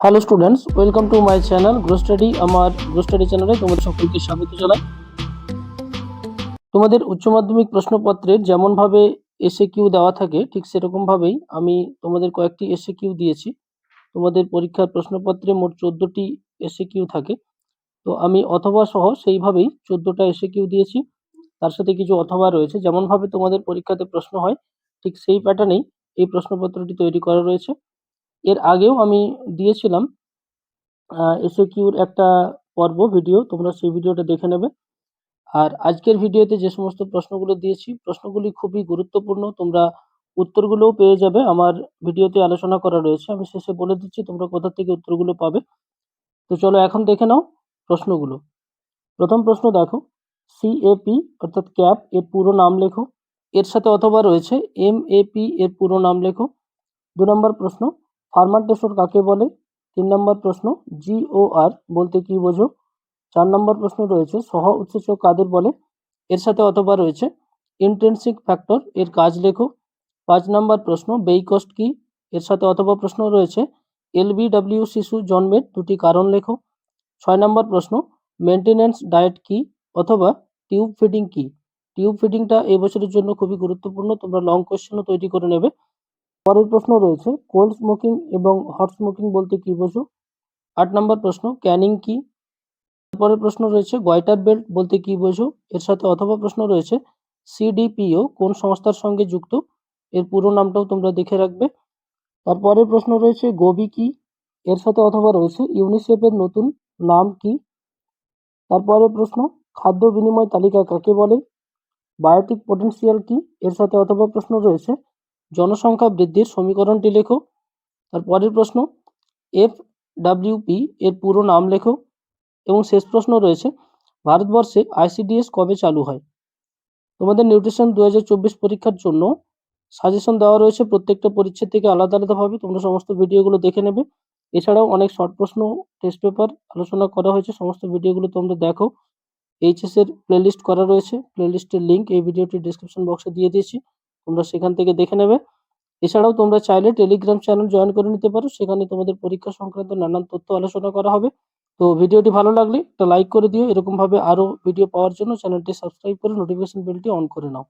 Hello students welcome to my channel grow study আমার grow study চ্যানেলে তোমাদের সকলকে স্বাগত জানাই। তোমাদের উচ্চ মাধ্যমিক প্রশ্নপত্রের যেমনভাবে এসে কিউ দেওয়া থাকে, ঠিক সেরকমভাবেই আমি তোমাদের কয়েকটি এসে কিউ দিয়েছি। তোমাদের পরীক্ষার প্রশ্নপত্রে মোট চোদ্দোটি এসে কিউ থাকে। তো আমি অথবা সহ সেইভাবেই চোদ্দোটা এসে কিউ দিয়েছি। তার সাথে কিছু অথবা রয়েছে, যেমনভাবে তোমাদের পরীক্ষাতে প্রশ্ন হয়, ঠিক সেই প্যাটার্নেই এই প্রশ্নপত্রটি তৈরি করা রয়েছে। এর আগেও আমি দিয়েছিলাম এসে কিউর একটা পর্ব ভিডিও তোমরা সেই ভিডিওটা দেখে নেবে। আর আজকের ভিডিওতে যে সমস্ত প্রশ্নগুলো দিয়েছি, প্রশ্নগুলি খুবই গুরুত্বপূর্ণ, তোমরা উত্তরগুলোও পেয়ে যাবে। আমার ভিডিওতে আলোচনা করা রয়েছে, আমি শেষে বলে দিচ্ছি তোমরা কোথা থেকে উত্তরগুলো পাবে। তো চলো এখন দেখে নাও প্রশ্নগুলো। প্রথম প্রশ্ন দেখো সিএপি অর্থাৎ ক্যাপ এর পুরো নাম লেখো। এর সাথে অথবা রয়েছে এম এর পুরো নাম লেখো। দু নম্বর প্রশ্ন ফার্মান্টেশন কাকে বলে? তিন নম্বর প্রশ্ন জিওআর বলতে কি বোঝো? চার নম্বর প্রশ্ন রয়েছে, সহ উৎসেচক কাদের বলে? এর সাথে অথবা রয়েছে ইন্টেন্সিক ফ্যাক্টর এর কাজ লেখো। পাঁচ নম্বর প্রশ্ন, বেই কস্ট কি? এর সাথে অথবা প্রশ্ন রয়েছে এলবিডব্লিউ শিশু জন্মের দুটি কারণ লেখো। ছয় নম্বর প্রশ্ন মেনটেন্যান্স ডায়েট কি অথবা টিউব ফিডিং কি? টিউব ফিডিংটা এই বছরের জন্য খুবই গুরুত্বপূর্ণ, তোমরা লং কোয়েশ্চেনও তৈরি করে নেবে। পরের প্রশ্ন রয়েছে কোল্ড স্মোকিং এবং হট স্মোকিং বলতে কি বোঝো? আট নম্বর প্রশ্ন ক্যানিং কি? পরের প্রশ্ন রয়েছে গয়টার বেল্ট বলতে কি বোঝো? এর সাথে অথবা প্রশ্ন রয়েছে সিডিপিও কোন সংস্থার সঙ্গে যুক্ত? এর পুরো নামটাও তোমরা দেখে রাখবে। তারপরের প্রশ্ন রয়েছে গোবি কি? এর সাথে অথবা রয়েছে ইউনিসেফের নতুন নাম কি? তারপরের প্রশ্ন, খাদ্য বিনিময় তালিকা কাকে বলে? বায়োটিক পটেনশিয়াল কি? এর সাথে অথবা প্রশ্ন রয়েছে জনসংখ্যা বৃদ্ধির সমীকরণটি লেখো। তার পরের প্রশ্ন এফ ডাব্লিউপি এর পুরো নাম লেখো। এবং শেষ প্রশ্ন রয়েছে, ভারতবর্ষে আইসিডিএস কবে চালু হয়? তোমাদের নিউট্রিশন দুহাজার চব্বিশ পরীক্ষার জন্য সাজেশন দেওয়া রয়েছে। প্রত্যেকটা পরিচ্ছেদ থেকে আলাদা আলাদাভাবে তোমরা সমস্ত ভিডিওগুলো দেখে নেবে। এছাড়াও অনেক শর্ট প্রশ্ন, টেস্ট পেপার আলোচনা করা হয়েছে। সমস্ত ভিডিওগুলো তোমরা দেখো। এইচএস এর প্লেলিস্ট করা রয়েছে। প্লেলিস্টের লিঙ্ক এই ভিডিওটির ডিসক্রিপশন বক্সে দিয়ে দিয়েছি। তোমরা সেখান থেকে দেখে নেবে। এছাড়াও তোমরা চাইলে টেলিগ্রাম চ্যানেল জয়েন করে নিতে পারো। সেখানে তোমাদের পরীক্ষা সংক্রান্ত নানান তথ্য আলোচনা করা হবে। তো ভিডিওটি ভালো লাগলে একটা লাইক করে দিও। এরকমভাবে আরও ভিডিও পাওয়ার জন্য চ্যানেলটি সাবস্ক্রাইব করে নোটিফিকেশন বেলটি অন করে নাও।